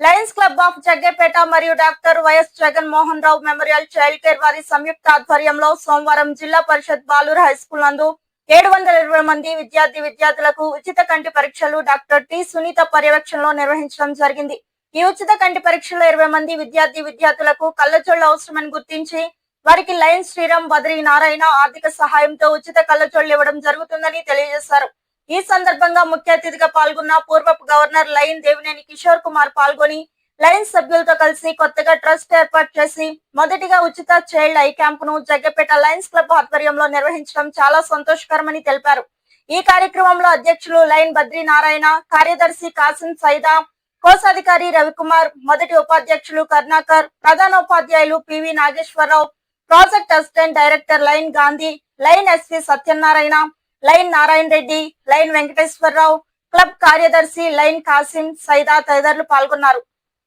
Lions club of Jaggepeta మరియు doctor YS Jagan Mohan Rao memorial child care వారి సంయుక్త ఆధ్వర్యంలో సోమవారం జిల్లా పరిషత్ బాలూరు హై స్కూల్ నందు ఏడు వందల ఇరవై మంది విద్యార్థి విద్యార్థులకు ఉచిత కంటి పరీక్షలు డాక్టర్ టి సునీత పర్యవేక్షణలో నిర్వహించడం జరిగింది. ఈ ఉచిత కంటి పరీక్షలో ఇరవై మంది విద్యార్థి విద్యార్థులకు కళ్ళజోళ్ళు అవసరమని గుర్తించి వారికి లయన్స్ శ్రీరామ్ బద్రీ నారాయణ ఆర్థిక సహాయంతో ఉచిత కళ్ళజోళ్ళు ఇవ్వడం జరుగుతుందని తెలియజేశారు. ఈ సందర్భంగా ముఖ్య అతిథిగా పాల్గొన్న పూర్వపు గవర్నర్ లయన్ దేవినేని కిషోర్ కుమార్ పాల్గొని లయన్స్ సభ్యులతో కలిసి కొత్తగా ట్రస్ట్ ఏర్పాటు చేసి మొదటిగా ఉచిత చైల్డ్ ఐ క్యాంప్ను జగ్గపేట లయన్స్ క్లబ్ ఆధ్వర్యంలో నిర్వహించడం చాలా సంతోషకరమని తెలిపారు. ఈ కార్యక్రమంలో అధ్యక్షులు లైన్ బద్రీ నారాయణ కార్యదర్శి కాసిం సైదా కోశాధికారి రవికుమార్ మొదటి ఉపాధ్యక్షులు కర్ణాకర్ ప్రధాన ఉపాధ్యాయులు P V Nageswara Rao project assistant director lion Gandhi lion S V Satyanarayana lion Narayana Reddy lion Venkateswara Rao. Club కార్యదర్శి లైన్ కాసిం సైదా తదితరులు పాల్గొన్నారు.